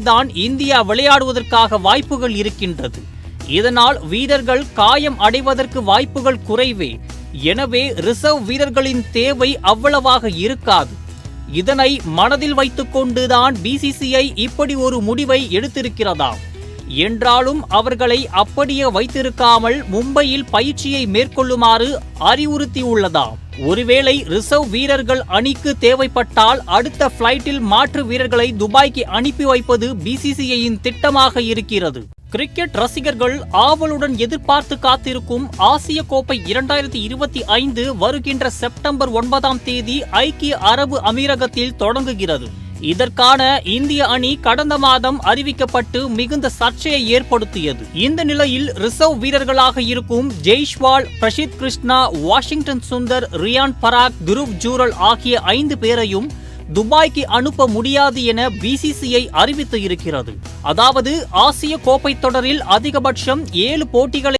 தான் இந்தியா விளையாடுவதற்காக வாய்ப்புகள் இருக்கின்றது. இதனால் வீரர்கள் காயம் அடைவதற்கு வாய்ப்புகள் குறைவே. எனவே ரிசர்வ் வீரர்களின் தேவை அவ்வளவாக இருக்காது. இதனை மனதில் வைத்துக்கொண்டுதான் பிசிசிஐ இப்படி ஒரு முடிவை எடுத்திருக்கிறதாம். என்றாலும் அவர்களை அப்படியே வைத்திருக்காமல் மும்பையில் பயிற்சியை மேற்கொள்ளுமாறு அறிவுறுத்தியுள்ளதாம் ஒருவேளை ரிசர்வ் வீரர்கள் அணிக்கு தேவைப்பட்டால் அடுத்த பிளைட்டில் மாற்று வீரர்களை துபாய்க்கு அனுப்பி வைப்பது பிசிசிஐயின் திட்டமாக இருக்கிறது. கிரிக்கெட் ரசிகர்கள் ஆவலுடன் எதிர்பார்த்து காத்திருக்கும் ஆசிய கோப்பை இரண்டாயிரத்தி இருபத்தி ஐந்து வருகின்ற செப்டம்பர் ஒன்பதாம் தேதி ஐக்கிய அரபு அமீரகத்தில் தொடங்குகிறது. இதற்கான இந்திய அணி கடந்த மாதம் அறிவிக்கப்பட்டு மிகுந்த சர்ச்சையை ஏற்படுத்தியது. இந்த நிலையில் ரிசர்வ் வீரர்களாக இருக்கும் ஜெய்ஷ்வால் பிரசித் கிருஷ்ணா வாஷிங்டன் சுந்தர் ரியான் பராக் துருவ் ஜூரல் ஆகிய ஐந்து பேரையும் துபாய்க்கு அனுப்ப முடியாது என பிசிசிஐ அறிவித்து இருக்கிறது. அதாவது ஆசிய கோப்பை தொடரில் அதிகபட்சம் ஏழு போட்டிகளை